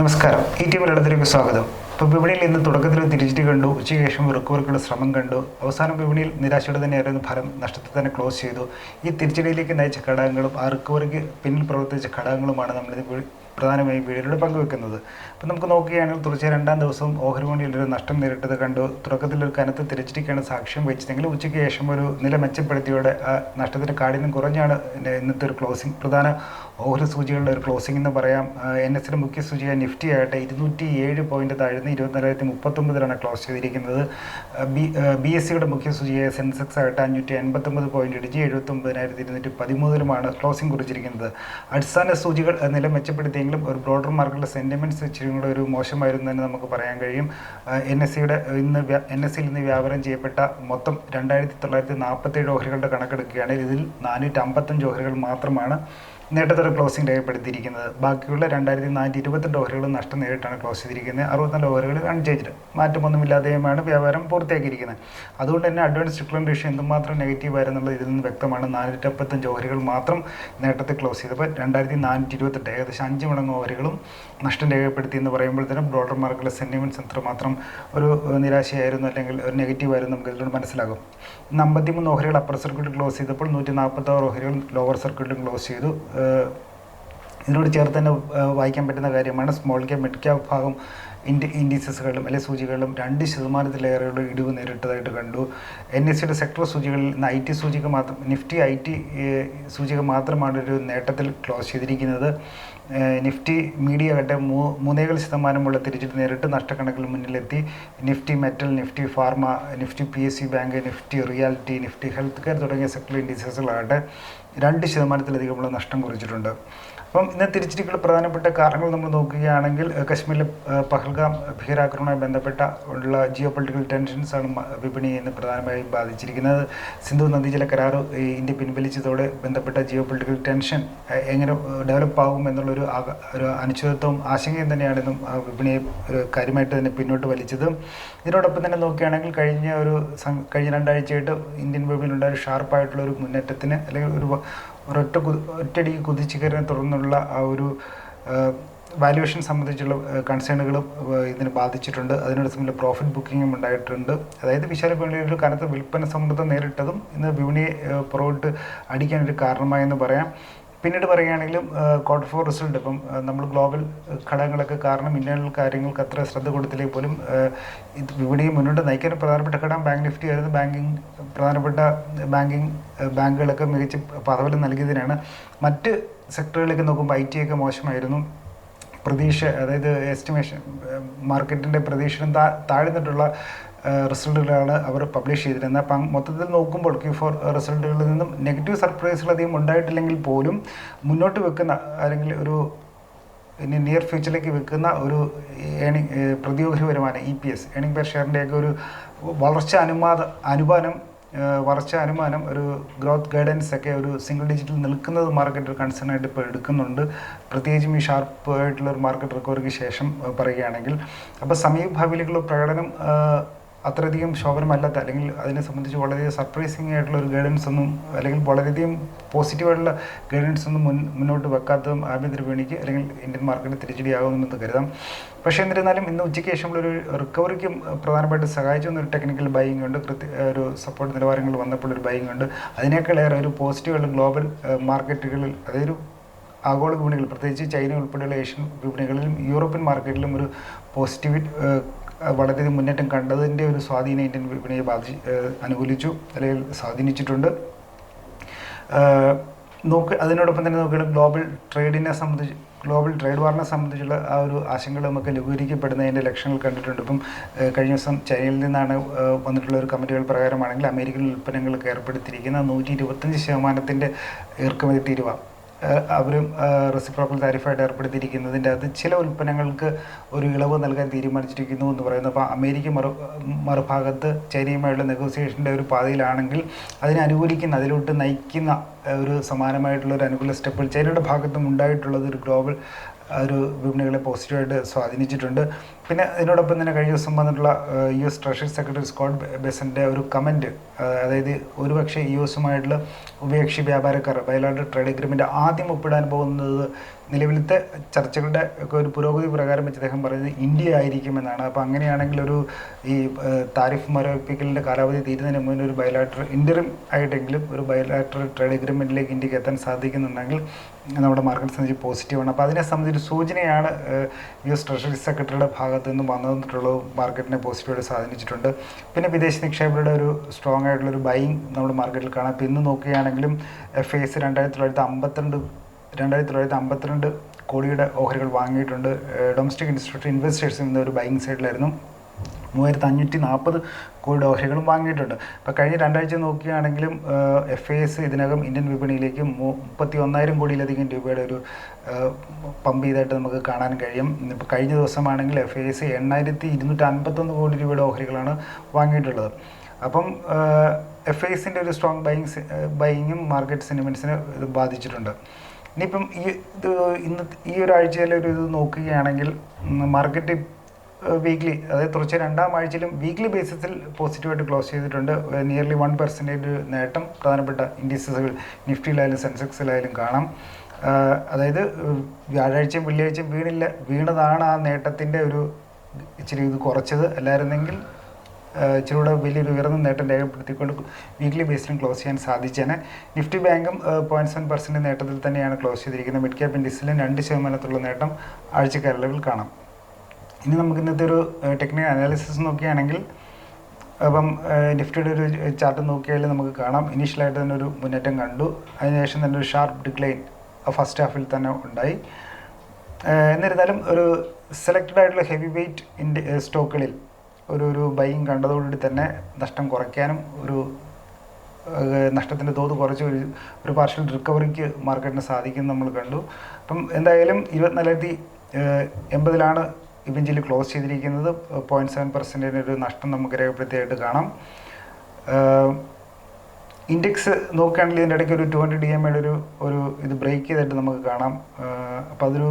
നമസ്കാരം. ഈ ടി മലയാളത്തിലേക്ക് സ്വാഗതം. ഇപ്പോൾ വിപണിയിൽ ഇന്ന് തുടക്കത്തിൽ തിരിച്ചിട്ട് കണ്ടു. ഉച്ചയ്ക്ക് ശേഷം റിക്കവറിക്കുള്ള ശ്രമം കണ്ടു. അവസാനം വിപണിയിൽ നിരാശയുടെ തന്നെയായിരുന്നു ഫലം. നഷ്ടത്തിൽ തന്നെ ക്ലോസ് ചെയ്തു. ഈ തിരിച്ചടിയിലേക്ക് നയിച്ച ഘടകങ്ങളും ആ റിക്കവറിക്ക് പിന്നിൽ പ്രവർത്തിച്ച ഘടകങ്ങളുമാണ് നമ്മൾ പ്രധാനമായും വീഡിയോയിലൂടെ പങ്കുവെക്കുന്നത്. അപ്പം നമുക്ക് നോക്കുകയാണെങ്കിൽ തുടർച്ചയായ രണ്ടാം ദിവസം ഓഹരി വിപണിയിൽ ഒരു നഷ്ടം നേരിട്ടത് കണ്ടു. തുടക്കത്തിൽ ഒരു കനത്ത തിരിച്ചടിക്കാണ് സാക്ഷ്യം വഹിച്ചതെങ്കിൽ ഉച്ചയ്ക്ക് ശേഷം ഒരു നില മെച്ചപ്പെടുത്തിയോടെ ആ നഷ്ടത്തിന്റെ കാഠിന്യം കുറഞ്ഞാണ് ഇന്നത്തെ ഒരു ക്ലോസിംഗ് പ്രധാന ഓഹരി സൂചികളുടെ ഒരു ക്ലോസിംഗ് എന്ന് പറയാം. എൻ എസിന്റെ മുഖ്യ സൂചിക നിഫ്റ്റി ആയിട്ട് ഇരുന്നൂറ്റി ഏഴ് പോയിന്റ് താഴ്ന്ന് ഇരുപത്തിനാലായിരത്തി മുപ്പത്തൊമ്പതിലാണ് ക്ലോസ് ചെയ്തിരിക്കുന്നത്. ബി ബി എസ് സിയുടെ മുഖ്യ സൂചിയായ സെൻസെക്സ് ആയിട്ട് അഞ്ഞൂറ്റി എൺപത്തൊമ്പത് പോയിന്റ് ഇടിച്ച് എഴുപത്തൊമ്പതിനായിരത്തി ഇരുന്നൂറ്റി പതിമൂന്നിലുമാണ് ക്ലോസിംഗ് കുറിച്ചിരിക്കുന്നത്. അടിസ്ഥാന സൂചികൾ നില നില മെച്ചപ്പെടുത്തിയെങ്കിലും ഒരു ബ്രോഡർ മാർക്കറ്റിലെ സെന്റിമെന്റ്സ് ഇച്ചിരി കൂടെ ഒരു മോശമായിരുന്നു തന്നെ നമുക്ക് പറയാൻ കഴിയും. എൻ എസ് സിയുടെ ഇന്ന് എൻ എസ് സിയിൽ ഇന്ന് വ്യാപാരം ചെയ്യപ്പെട്ട മൊത്തം രണ്ടായിരത്തി തൊള്ളായിരത്തി നാൽപ്പത്തേഴ് ഓഹരികളുടെ കണക്കെടുക്കുകയാണെങ്കിൽ ഇതിൽ നാനൂറ്റി അമ്പത്തഞ്ച് ഓഹരികൾ മാത്രമാണ് നേട്ടത്തോടെ ക്ലോസിംഗ് രേഖപ്പെടുത്തിയിരിക്കുന്നത്. ബാക്കിയുള്ള രണ്ടായിരത്തി നാനൂറ്റി ഇരുപത്തെട്ട് ഓവറുകൾ നഷ്ടം നേരിട്ടാണ് ക്ലോസ് ചെയ്തിരിക്കുന്നത്. അറുപത്തിനാല് ഓവറുകൾ അൺചേഞ്ച്ഡ് മാറ്റമൊന്നുമില്ലാതെയുമാണ് വ്യാപാരം പൂർത്തിയാക്കിയിരിക്കുന്നത്. അതുകൊണ്ട് തന്നെ അഡ്വാൻസ് ഡിക്ലൈൻ റേഷ്യോ എന്തുമാത്രം നെഗറ്റീവ് ആയിരുന്നുള്ള ഇതിൽ നിന്ന് വ്യക്തമാണ്. നാനൂറ്റി അപ്പത്തഞ്ച് ഓവറുകൾ മാത്രം നേട്ടത്തെ ക്ലോസ് ചെയ്തപ്പോൾ രണ്ടായിരത്തി നാനൂറ്റി ഇരുപത്തെട്ട് ഏകദേശം അഞ്ച് മടങ്ങ് ഓവറുകളും നഷ്ടം രേഖപ്പെടുത്തി എന്ന് പറയുമ്പോഴത്തേനും ബ്രോഡർ മാർക്കറ്റിലെ സെന്റിമെന്റ്സ് എത്രമാത്രം ഒരു നിരാശയായിരുന്നു അല്ലെങ്കിൽ ഒരു നെഗറ്റീവ് ആയിരുന്നു നമുക്ക് ഇതിലൂടെ മനസ്സിലാകും. അമ്പത്തിമൂന്ന് ഓഹരികൾ അപ്പർ സർക്യൂട്ട് ക്ലോസ് ചെയ്തപ്പോൾ നൂറ്റി നാൽപ്പത്താറ് ഓഹരികൾ ലോവർ സർക്യൂട്ടിൽ ക്ലോസ് ചെയ്തു. ഇതിനോട് ചേർത്ത് തന്നെ വായിക്കാൻ പറ്റുന്ന കാര്യമാണ് സ്മോൾ ക്യാപ് മിഡ് ക്യാപ് ഭാഗം ഇൻഡി ഇൻഡിസസുകളിലും അല്ലെങ്കിൽ സൂചികളിലും രണ്ട് ശതമാനത്തിലേറെയുള്ള ഇടിവ് നേരിട്ടതായിട്ട് കണ്ടു. എൻ എസ് സിയുടെ സെക്ടർ സൂചികളിൽ ഇന്ന് ഐ ടി സൂചിക മാത്രം നിഫ്റ്റി ഐ ടി സൂചിക മാത്രമാണ് ഒരു നേട്ടത്തിൽ ക്ലോസ് ചെയ്തിരിക്കുന്നത്. നിഫ്റ്റി മീഡിയ ആകട്ടെ മൂ മൂന്നേകാൽ ശതമാനമുള്ള തിരിച്ചിട്ട് നേരിട്ട് നഷ്ടക്കണക്കിൽ മുന്നിലെത്തി. Nifty metal Nifty pharma Nifty P S C bank Nifty realty Nifty health care തുടങ്ങിയ സെക്ടർ ഇൻഡിസസുകളാകട്ടെ രണ്ട് ശതമാനത്തിലധികമുള്ള നഷ്ടം കുറിച്ചിട്ടുണ്ട്. അപ്പം ഇന്ന് തിരിച്ചിരിക്കുന്ന പ്രധാനപ്പെട്ട കാരണങ്ങൾ നമ്മൾ നോക്കുകയാണെങ്കിൽ കശ്മീരിലെ പഹൽഗാം ഭീകരാക്രമണവുമായി ബന്ധപ്പെട്ട ഉള്ള ജിയോ പൊളിറ്റിക്കൽ ടെൻഷൻസാണ് വിപണിയെ ഇന്ന് പ്രധാനമായും ബാധിച്ചിരിക്കുന്നത്. സിന്ധു നദീജല കരാർ ഈ ഇന്ത്യ പിൻവലിച്ചതോടെ ബന്ധപ്പെട്ട ജിയോ പൊളിറ്റിക്കൽ ടെൻഷൻ എങ്ങനെ ഡെവലപ്പ് ആകും എന്നുള്ളൊരു ഒരു അനിശ്ചിതത്വവും ആശങ്കയും തന്നെയാണ് ഇന്നും ആ വിപണിയെ ഒരു കാര്യമായിട്ട് തന്നെ പിന്നോട്ട് വലിച്ചത്. ഇതിനോടൊപ്പം തന്നെ നോക്കുകയാണെങ്കിൽ കഴിഞ്ഞ ഒരു കഴിഞ്ഞ രണ്ടാഴ്ചയായിട്ട് ഇന്ത്യൻ വിപണിയിലുണ്ടായ ഒരു ഷാർപ്പായിട്ടുള്ള ഒരു മുന്നേറ്റത്തിന് അല്ലെങ്കിൽ ഒരു ഒരൊറ്റ ഒറ്റടി കുതിച്ചു കയറിനെ തുടർന്നുള്ള ആ ഒരു വാല്യുവേഷൻ സംബന്ധിച്ചുള്ള കൺസേണുകളും ഇതിനെ ബാധിച്ചിട്ടുണ്ട്. അതിനോട് സംബന്ധിച്ച് പ്രോഫിറ്റ് ബുക്കിങ്ങും ഉണ്ടായിട്ടുണ്ട്. അതായത് വിശാല വിപണിയിൽ കനത്ത വിൽപ്പന സമ്മർദ്ദം നേരിട്ടതും ഇന്ന് വിപണിയെ പുറകോട്ട് അടിക്കാനൊരു കാരണമായെന്ന് പറയാം. പിന്നീട് പറയുകയാണെങ്കിലും ക്വാർട്ടർ ഫോർ റിസൾട്ട് ഇപ്പം നമ്മൾ ഗ്ലോബൽ ഘടകങ്ങളൊക്കെ കാരണം ഇന്ത്യൻ കാര്യങ്ങൾക്ക് അത്ര ശ്രദ്ധ കൊടുത്തില്ലെങ്കിൽ പോലും ഇത് വിപണിയെ മുന്നോട്ട് നയിക്കാൻ പ്രധാനപ്പെട്ട ഘടകം ബാങ്ക് നിഫ്റ്റി ആയിരുന്നു. ബാങ്കിങ് പ്രധാനപ്പെട്ട ബാങ്കിങ് ബാങ്കുകളൊക്കെ മികച്ച പദവലം നൽകിയതിനാണ്. മറ്റ് സെക്ടറുകളിലേക്ക് നോക്കുമ്പോൾ ഐ ടി ഒക്കെ മോശമായിരുന്നു. പ്രതീക്ഷ അതായത് എസ്റ്റിമേഷൻ മാർക്കറ്റിന്റെ പ്രതീക്ഷയും താ താഴ്ന്നിട്ടുള്ള റിസൾട്ടുകളാണ് അവർ പബ്ലിഷ് ചെയ്തിരുന്നത്. അപ്പം മൊത്തത്തിൽ നോക്കുമ്പോൾ ക്യൂ ഫോർ റിസൾട്ടുകളിൽ നിന്നും നെഗറ്റീവ് സർപ്രൈസുകൾ അധികം ഉണ്ടായിട്ടില്ലെങ്കിൽ പോലും മുന്നോട്ട് വെക്കുന്ന അല്ലെങ്കിൽ ഒരു ഇനി നിയർ ഫ്യൂച്ചറിലേക്ക് വെക്കുന്ന ഒരു ഏണിംഗ് പ്രതിയോഗി വരുമാനം E P S earning per ഷെയറിന്റെയൊക്കെ ഒരു വളർച്ച അനുമാത അനുമാനം വളർച്ച അനുമാനം ഒരു ഗ്രോത്ത് ഗൈഡൻസ് ഒക്കെ ഒരു സിംഗിൾ ഡിജിറ്റിൽ നിൽക്കുന്നത് മാർക്കറ്റ് കൺസേൺ ആയിട്ട് ഇപ്പോൾ എടുക്കുന്നുണ്ട്. പ്രത്യേകിച്ചും ഈ ഷാർപ്പ് ആയിട്ടുള്ള ഒരു മാർക്കറ്റ് റിക്കവറിക്ക് ശേഷം പറയുകയാണെങ്കിൽ. അപ്പോൾ സമീപഭാവിയിലേക്കുള്ള പ്രകടനം അത്രയധികം ശോഭനമല്ലാത്ത അല്ലെങ്കിൽ അതിനെ സംബന്ധിച്ച് വളരെ സർപ്രൈസിങ് ആയിട്ടുള്ള ഒരു ഗൈഡൻസ് ഒന്നും അല്ലെങ്കിൽ വളരെയധികം പോസിറ്റീവായിട്ടുള്ള ഗൈഡൻസ് ഒന്നും മുൻ മുന്നോട്ട് വെക്കാത്തതും ആഭ്യന്തര വിപണിക്ക് അല്ലെങ്കിൽ ഇന്ത്യൻ മാർക്കറ്റ് തിരിച്ചടിയാകുമെന്ന് കരുതാം. പക്ഷേ എന്നിരുന്നാലും ഇന്ന് ഉച്ചയ്ക്ക് ശേഷമുള്ള ഒരു റിക്കവറിക്കും പ്രധാനമായിട്ട് സഹായിച്ചു ഒരു ടെക്നിക്കൽ ബൈങ് ഉണ്ട്. കൃത്യ ഒരു സപ്പോർട്ട് നിലവാരങ്ങൾ വന്നപ്പോൾ ഒരു ബൈങ് ഉണ്ട്. അതിനേക്കാളേറെ ഒരു പോസിറ്റീവായിട്ടുള്ള ഗ്ലോബൽ മാർക്കറ്റുകളിൽ അതൊരു ആഗോള വിപണികൾ പ്രത്യേകിച്ച് ചൈന ഉൾപ്പെടെയുള്ള ഏഷ്യൻ വിപണികളിലും യൂറോപ്യൻ മാർക്കറ്റിലും ഒരു പോസിറ്റീവ് വളരെയധികം മുന്നേറ്റം കണ്ടതിന്റെ ഒരു സ്വാധീനം ഇന്ത്യൻ വിപണിയെ ബാധി ഏഹ് അനുകൂലിച്ചു അല്ലെങ്കിൽ സ്വാധീനിച്ചിട്ടുണ്ട്. നോക്ക് അതിനോടൊപ്പം തന്നെ നോക്കുകയാണെങ്കിൽ ഗ്ലോബൽ ട്രേഡിനെ സംബന്ധിച്ച് ഗ്ലോബൽ ട്രേഡ് വാറിനെ സംബന്ധിച്ചുള്ള ആ ഒരു ആശങ്കകൾ നമുക്ക് ലഘൂകരിക്കപ്പെടുന്നതിന്റെ ലക്ഷണങ്ങൾ കണ്ടിട്ടുണ്ട്. ഇപ്പം കഴിഞ്ഞ ദിവസം ചൈനയിൽ നിന്നാണ് വന്നിട്ടുള്ള ഒരു കമ്മിറ്റികൾ പ്രകാരമാണെങ്കിൽ അമേരിക്കൻ ഉൽപ്പന്നങ്ങൾക്ക് ഏർപ്പെടുത്തിയിരിക്കുന്ന നൂറ്റി ഇരുപത്തഞ്ച് ശതമാനത്തിന്റെ ഇറക്കുമതി തീരുവ അവരും റെസിപ്രോക്കൽ താരിഫായിട്ട് ഏർപ്പെടുത്തിയിരിക്കുന്നതിന്റെ അത് ചില ഉൽപ്പന്നങ്ങൾക്ക് ഒരു ഇളവ് നൽകാൻ തീരുമാനിച്ചിരിക്കുന്നു എന്ന് പറയുന്നു. അപ്പോൾ അമേരിക്ക മറു മറുഭാഗത്ത് ചൈനയുമായുള്ള നെഗോസിയേഷന്റെ ഒരു പാതയിലാണെങ്കിൽ അതിനെ അനുകൂലിക്കുന്ന അതിലോട്ട് നയിക്കുന്ന ഒരു സമാനമായിട്ടുള്ള ഒരു അനുകൂല സ്റ്റെപ്പുകൾ ചൈനയുടെ ഭാഗത്തും ഉണ്ടായിട്ടുള്ളത് ഒരു ഗ്ലോബൽ ഒരു വിപണികളെ പോസിറ്റീവായിട്ട് സ്വാധീനിച്ചിട്ടുണ്ട്. പിന്നെ ഇതിനോടൊപ്പം തന്നെ കഴിഞ്ഞ ദിവസം വന്നിട്ടുള്ള U S treasury secretary Scott ബെസന്റെ ഒരു കമന്റ് അതായത് ഒരുപക്ഷെ യു എസുമായിട്ടുള്ള ഉഭയകക്ഷി വ്യാപാരക്കാർ ബയലാട്ടർ ട്രേഡ് അഗ്രിമെന്റ് ആദ്യം ഒപ്പിടാൻ പോകുന്നത് നിലവിലത്തെ ചർച്ചകളുടെ ഒക്കെ ഒരു പുരോഗതി പ്രകാരം വെച്ച് അദ്ദേഹം പറയുന്നത് ഇന്ത്യ ആയിരിക്കുമെന്നാണ്. അപ്പോൾ അങ്ങനെയാണെങ്കിൽ ഒരു ഈ താരിഫ് മരവിപ്പിക്കലിന്റെ കാലാവധി തീരുന്നതിന് മുന്നേ ഒരു ബയലാട്ടർ ഇന്ററിം ആയിട്ടെങ്കിലും ഒരു ബയലാട്ടർ ട്രേഡ് അഗ്രിമെന്റിലേക്ക് ഇന്ത്യയ്ക്ക് എത്താൻ സാധിക്കുന്നുണ്ടെങ്കിൽ നമ്മുടെ മാർക്കറ്റ് സംബന്ധിച്ച് പോസിറ്റീവാണ്. അപ്പോൾ അതിനെ സംബന്ധിച്ച് സൂചനയാണ് യു എസ് ട്രഷറി സെക്രട്ടറിയുടെ ഭാഗത്ത് നിന്ന് വന്നിട്ടുള്ളത് മാർക്കറ്റിനെ പോസിറ്റീവായിട്ട് സ്വാധീനിച്ചിട്ടുണ്ട്. പിന്നെ വിദേശ നിക്ഷേപകരുടെ ഒരു സ്ട്രോങ് ആയിട്ടുള്ള ഒരു ബൈങ് നമ്മുടെ മാർക്കറ്റിൽ കാണാം. ഇപ്പോൾ ഇന്ന് നോക്കുകയാണെങ്കിലും എഫ് എസ് രണ്ടായിരത്തി തൊള്ളായിരത്തി അമ്പത്തിരണ്ട് രണ്ടായിരത്തി തൊള്ളായിരത്തി അമ്പത്തിരണ്ട് കോടിയുടെ ഓഹരികൾ വാങ്ങിയിട്ടുണ്ട് ഡൊമസ്റ്റിക് ഇൻസ്റ്റിറ്റ്യൂട്ട് ഇൻവെസ്റ്റേഴ്സ് എന്നൊരു ബൈങ് സൈഡിലായിരുന്നു മൂവായിരത്തി അഞ്ഞൂറ്റി നാൽപ്പത് കോടി ഓഹരികളും വാങ്ങിയിട്ടുണ്ട്. അപ്പോൾ കഴിഞ്ഞ രണ്ടാഴ്ച നോക്കുകയാണെങ്കിലും എഫ് ഐ എസ് ഇതിനകം ഇന്ത്യൻ വിപണിയിലേക്ക് മുപ്പത്തി ഒന്നായിരം കോടിയിലധികം രൂപയുടെ ഒരു പമ്പ് ചെയ്തായിട്ട് നമുക്ക് കാണാൻ കഴിയും. ഇപ്പോൾ കഴിഞ്ഞ ദിവസമാണെങ്കിൽ എഫ് ഐ എസ് എണ്ണായിരത്തി ഇരുന്നൂറ്റി അൻപത്തൊന്ന് കോടി രൂപയുടെ ഓഹരികളാണ് വാങ്ങിയിട്ടുള്ളത്. അപ്പം എഫ് ഐ എസിന്റെ ഒരു സ്ട്രോങ് ബൈങ് ബൈങ്ങും മാർക്കറ്റ് സെന്റിമെന്റ്സിനെ ഇത് ബാധിച്ചിട്ടുണ്ട്. ഇനിയിപ്പം ഈ ഇത് ഇന്ന് ഈ ഒരാഴ്ചയിലൊരു ഇത് നോക്കുകയാണെങ്കിൽ മാർക്കറ്റ് വീക്ക്ലി അതായത് തുടർച്ച രണ്ടാം ആഴ്ചയിലും വീക്ക്ലി ബേസിസിൽ പോസിറ്റീവായിട്ട് ക്ലോസ് ചെയ്തിട്ടുണ്ട്. നിയർലി വൺ പെർസെന്റേജ് നേട്ടം പ്രധാനപ്പെട്ട ഇൻഡീസസുകൾ നിഫ്റ്റിയിലായാലും സെൻസെക്സിലായാലും കാണാം. അതായത് വ്യാഴാഴ്ചയും വെള്ളിയാഴ്ചയും വീണില്ല വീണതാണ് ആ നേട്ടത്തിന്റെ ഒരു ഇച്ചിരി ഇത് കുറച്ചത്. അല്ലായിരുന്നെങ്കിൽ ഇച്ചിരി കൂടെ വലിയൊരു ഉയർന്ന നേട്ടം രേഖപ്പെടുത്തിക്കൊണ്ട് വീക്ക്ലി ബേസിലും ക്ലോസ് ചെയ്യാൻ സാധിച്ചേനെ. നിഫ്റ്റി ബാങ്കും പോയിന്റ് സെവൻ പെർസെന്റ് നേട്ടത്തിൽ തന്നെയാണ് ക്ലോസ് ചെയ്തിരിക്കുന്നത്. മിഡ് ക്യാപ്പ് ഇൻഡെക്സിലും രണ്ട് ശതമാനത്തുള്ള നേട്ടം ആഴ്ചക്കാലളവിൽ കാണാം. ഇനി നമുക്ക് ഇന്നത്തെ ഒരു ടെക്നിക്കൽ അനാലിസിസ് നോക്കുകയാണെങ്കിൽ അപ്പം നിഫ്റ്റിയുടെ ഒരു ചാർട്ട് നോക്കിയാൽ നമുക്ക് കാണാം. ഇനീഷ്യലായിട്ട് തന്നെ ഒരു മുന്നേറ്റം കണ്ടു. അതിനുശേഷം തന്നെ ഒരു ഷാർപ്പ് ഡിക്ലൈൻ ഫസ്റ്റ് ഹാഫിൽ തന്നെ ഉണ്ടായി. എന്നിരുന്നാലും ഒരു സെലക്റ്റഡ് ആയിട്ടുള്ള ഹെവി വെയ്റ്റ് ഇൻഡെ സ്റ്റോക്കുകളിൽ ഒരു ഒരു ബൈങ് കണ്ടതോടുകൂടി തന്നെ നഷ്ടം കുറയ്ക്കാനും ഒരു നഷ്ടത്തിന്റെ തോത് കുറച്ച് ഒരു ഒരു പാർഷ്യൽ റിക്കവറിക്ക് മാർക്കറ്റിന് സാധിക്കും നമ്മൾ കണ്ടു. അപ്പം എന്തായാലും ഇരുപത്തിനാലായിരത്തി എൺപതിലാണ് ഇവഞ്ചലി ക്ലോസ് ചെയ്തിരിക്കുന്നത് പോയിന്റ് സെവൻ പെർസെന്റിന്റെ ഒരു നഷ്ടം നമുക്ക് രേഖപ്പെടുത്തിയായിട്ട് കാണാം. ഇൻഡെക്സ് നോക്കുകയാണെങ്കിൽ ഇതിന്റെ ഇടയ്ക്ക് ഒരു ടു ഹൺഡ്രഡ് ഡി എം ഒരു ഒരു ഇത് ബ്രേക്ക് ചെയ്തിട്ട് നമുക്ക് കാണാം. അപ്പോൾ അതൊരു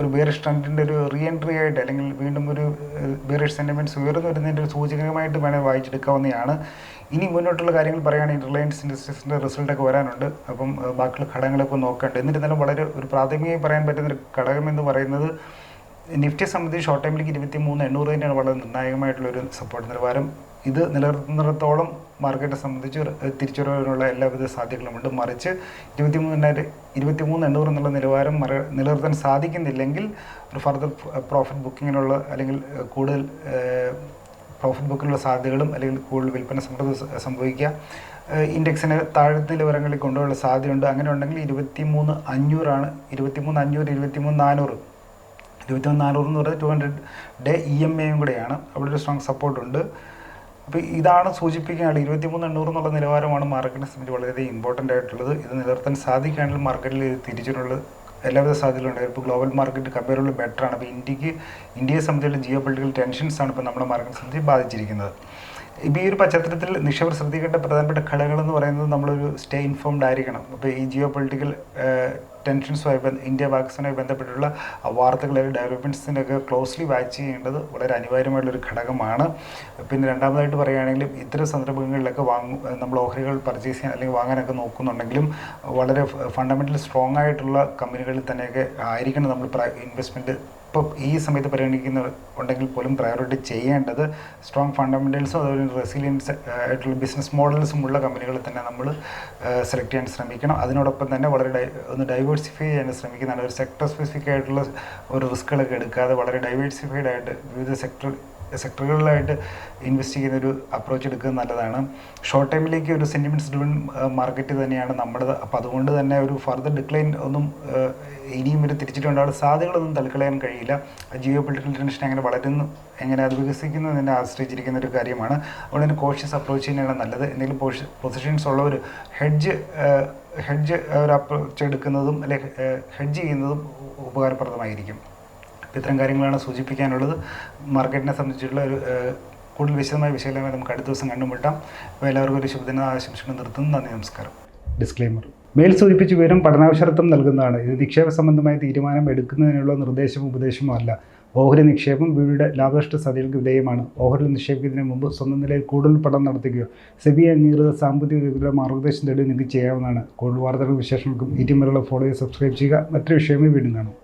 ഒരു ബേറിഷ് ട്രെൻഡിന്റെ ഒരു റീ എൻട്രി ആയിട്ട് അല്ലെങ്കിൽ വീണ്ടും ഒരു ബേറിഷ് സെന്റിമെന്റ്സ് ഉയർന്നു വരുന്നതിന്റെ ഒരു സൂചകമായിട്ട് വേണേൽ വായിച്ചെടുക്കാവുന്നതാണ്. ഇനി മുന്നോട്ടുള്ള കാര്യങ്ങൾ പറയുകയാണെങ്കിൽ റിലയൻസ് ഇൻഡസ്ട്രീസിന്റെ റിസൾട്ടൊക്കെ വരാനുണ്ട്. അപ്പം ബാക്കിയുള്ള ഘടകങ്ങളൊക്കെ നോക്കേണ്ടത് എന്നിരുന്നാലും വളരെ ഒരു പ്രാഥമികമായി പറയാൻ പറ്റുന്ന ഒരു ഘടകം എന്ന് പറയുന്നത് നിഫ്റ്റിയെ സംബന്ധിച്ച് ഷോർട്ട് ടൈമിലേക്ക് ഇരുപത്തി മൂന്ന് എണ്ണൂറ് തന്നെയാണ് വളരെ നിർണായകമായിട്ടുള്ള ഒരു സപ്പോർട്ട് നിലവാരം. ഇത് നിലനിർത്തുന്നിടത്തോളം മാർക്കറ്റിനെ സംബന്ധിച്ച് തിരിച്ചറിവിനുള്ള എല്ലാവിധ സാധ്യതകളുമുണ്ട്. മറിച്ച് ഇരുപത്തി മൂന്നിനായിരം ഇരുപത്തി മൂന്ന് എണ്ണൂറ് എന്നുള്ള നിലവാരം മറ നിലനിർത്താൻ സാധിക്കുന്നില്ലെങ്കിൽ ഒരു ഫർദർ പ്രോഫിറ്റ് ബുക്കിങ്ങിനുള്ള അല്ലെങ്കിൽ കൂടുതൽ പ്രോഫിറ്റ് ബുക്കിനുള്ള സാധ്യതകളും അല്ലെങ്കിൽ കൂടുതൽ വിൽപ്പന സമൃദ്ധി സംഭവിക്കുക. ഇൻഡെക്സിനെ താഴത്തെ നിലവാരങ്ങളിൽ കൊണ്ടുപോകാനുള്ള സാധ്യതയുണ്ട്. അങ്ങനെ ഉണ്ടെങ്കിൽ ഇരുപത്തി മൂന്ന് അഞ്ഞൂറാണ് ഇരുപത്തി മൂന്ന് അഞ്ഞൂറ് ഇരുപത്തി മൂന്ന് നാനൂറ് ഇരുപത്തിമൂന്ന് നാനൂറ് എന്ന് പറയുന്നത് two hundred day E M ഐയും കൂടെയാണ്. അവിടെ ഒരു സ്ട്രോങ് സപ്പോർട്ടുണ്ട് അപ്പോൾ ഇതാണ് സൂചിപ്പിക്കാനുള്ളത്. ഇരുപത്തിമൂന്ന് എണ്ണൂറ് എന്നുള്ള നിലവാരമാണ് മാർക്കറ്റിനെ സംബന്ധിച്ച് വളരെയധികം ഇമ്പോർട്ടന്റ് ആയിട്ടുള്ളത്. ഇത് നിലനിർത്താൻ സാധിക്കുകയാണെങ്കിൽ മാർക്കറ്റിൽ ഇത് തിരിച്ചിട്ടുള്ളത് എല്ലാവിധ സാധ്യതകളുണ്ട് ഇപ്പോൾ ഗ്ലോബൽ മാർക്കറ്റ് കമ്പയറുള്ള ബെറ്റർ ആണ്. അപ്പോൾ ഇന്ത്യയ്ക്ക് ഇന്ത്യയെ സംബന്ധിച്ചുള്ള ജിയോ പൊളിറ്റിക്കൽ ടെൻഷൻസാണ് ഇപ്പോൾ നമ്മുടെ മാർക്കറ്റിനെ സംബന്ധിച്ച് ബാധിച്ചിരിക്കുന്നത്. ഇപ്പോൾ ഈ ഒരു പശ്ചാത്തലത്തിൽ നിക്ഷേപർ ശ്രദ്ധിക്കേണ്ട പ്രധാനപ്പെട്ട ഘടകങ്ങൾ എന്ന് പറയുന്നത് നമ്മളൊരു സ്റ്റേ ഇൻഫോംഡ് ആയിരിക്കണം. അപ്പോൾ ഈ ജിയോ പൊളിറ്റിക്കൽ ടെൻഷൻസുമായി ബന്ധ ഇന്ത്യ പാകിസ്ഥാനുമായി ബന്ധപ്പെട്ടുള്ള വാർത്തകളെ ഡെവലപ്മെന്റ്സിനൊക്കെ ക്ലോസ്ലി വാച്ച് ചെയ്യേണ്ടത് വളരെ അനിവാര്യമായിട്ടുള്ളൊരു ഘടകമാണ്. പിന്നെ രണ്ടാമതായിട്ട് പറയുകയാണെങ്കിൽ ഇത്തരം സന്ദർഭങ്ങളിലൊക്കെ വാങ്ങും നമ്മൾ ഓഹരികൾ പർച്ചേസ് ചെയ്യാൻ അല്ലെങ്കിൽ വാങ്ങാനൊക്കെ നോക്കുന്നുണ്ടെങ്കിലും വളരെ ഫണ്ടമെന്റൽ സ്ട്രോങ് ആയിട്ടുള്ള കമ്പനികളിൽ തന്നെയൊക്കെ ആയിരിക്കണം നമ്മൾ ഇൻവെസ്റ്റ്മെന്റ് ഇപ്പോൾ ഈ സമയത്ത് പരിഗണിക്കുന്ന ഉണ്ടെങ്കിൽ പോലും പ്രയോറിറ്റി ചെയ്യേണ്ടത് സ്ട്രോങ് ഫണ്ടമെന്റൽസും അതുപോലെ റെസിലിയൻസ് ആയിട്ടുള്ള ബിസിനസ് മോഡൽസും ഉള്ള കമ്പനികൾ തന്നെ നമ്മൾ സെലക്ട് ചെയ്യാൻ ശ്രമിക്കണം. അതിനോടൊപ്പം തന്നെ വളരെ ഒന്ന് ഡൈവേഴ്സിഫൈ ചെയ്യാൻ ശ്രമിക്കുന്നതാണ്. ഒരു സെക്ടർ സ്പെസിഫിക് ആയിട്ടുള്ള ഒരു റിസ്ക്കുകളൊക്കെ എടുക്കാതെ വളരെ ഡൈവേഴ്സിഫൈഡ് ആയിട്ട് വിവിധ സെക്ടർ സെക്ടറുകളിലായിട്ട് ഇൻവെസ്റ്റ് ചെയ്യുന്ന ഒരു അപ്രോച്ച് എടുക്കുക നല്ലതാണ് ഷോർട്ട് ടൈമിലേക്ക് ഒരു സെന്റിമെന്റ്സ് ഡ്രിവൺ മാർക്കറ്റ് തന്നെയാണ് നമ്മുടെ അപ്പോൾ അതുകൊണ്ട് തന്നെ ഒരു ഫർദർ ഡിക്ലൈൻ ഒന്നും ഇനിയും ഒരു തിരിച്ചിട്ടുണ്ടാകുന്ന സാധ്യതകളൊന്നും തൽക്കളയാൻ കഴിയില്ല. ജിയോ പൊളിറ്റിക്കൽ ടെൻഷൻ അങ്ങനെ വളരുന്നു എങ്ങനെ അത് വികസിക്കുന്നതിനെ ആശ്രയിച്ചിരിക്കുന്ന ഒരു കാര്യമാണ്. അതുകൊണ്ട് തന്നെ കോഷ്യസ് അപ്രോച്ച് തന്നെയാണ് നല്ലത്. എന്തെങ്കിലും പൊസിഷൻസ് ഉള്ളവർ ഹെഡ്ജ് ഹെഡ്ജ് ഒരു അപ്രോച്ച് എടുക്കുന്നതും അല്ലെങ്കിൽ ഹെഡ്ജ് ചെയ്യുന്നതും ഉപകാരപ്രദമായിരിക്കും. ഇത്തരം കാര്യങ്ങളാണ് സൂചിപ്പിക്കാനുള്ളത്. മാർക്കറ്റിനെ സംബന്ധിച്ചുള്ള ഒരു കൂടുതൽ വിശദമായ വിശകലനം നമുക്ക് അടുത്ത ദിവസം കണ്ടുമുട്ടാം. അപ്പോൾ എല്ലാവർക്കും ഒരു ശുഭദിന ആശംസകൾ നിർത്തുന്നു. നന്ദി നമസ്കാരം. ഡിസ്ക്ലെയിമർ മേൽ സൂചിപ്പിച്ച വിവരം പഠനാവശ്യത്വം നൽകുന്നതാണ്. ഇത് നിക്ഷേപ സംബന്ധമായ തീരുമാനം എടുക്കുന്നതിനുള്ള നിർദ്ദേശമോ ഉപദേശമോ അല്ല. ഓഹരി നിക്ഷേപം വീടിയുടെ ലാഭനഷ്ട സാധ്യതകൾക്ക് വിധേയമാണ്. ഓഹരി നിക്ഷേപിക്കുന്നതിന് മുമ്പ് സ്വന്തം നിലയിൽ കൂടുതൽ പഠനം നടത്തുകയോ സെബി അംഗീകൃത സാമ്പത്തിക വിദഗ്ധരുടെ മാർഗനിർദ്ദേശം തേടി നിങ്ങൾക്ക് ചെയ്യാവുന്നതാണ്. കൂടുതൽ വാർത്തകൾ വിശേഷങ്ങൾക്കും ഈ ടീമിലുള്ള ഫോളോ സബ്സ്ക്രൈബ് ചെയ്യുക. മറ്റൊരു വിഷയമേ വീണ്ടും കാണും.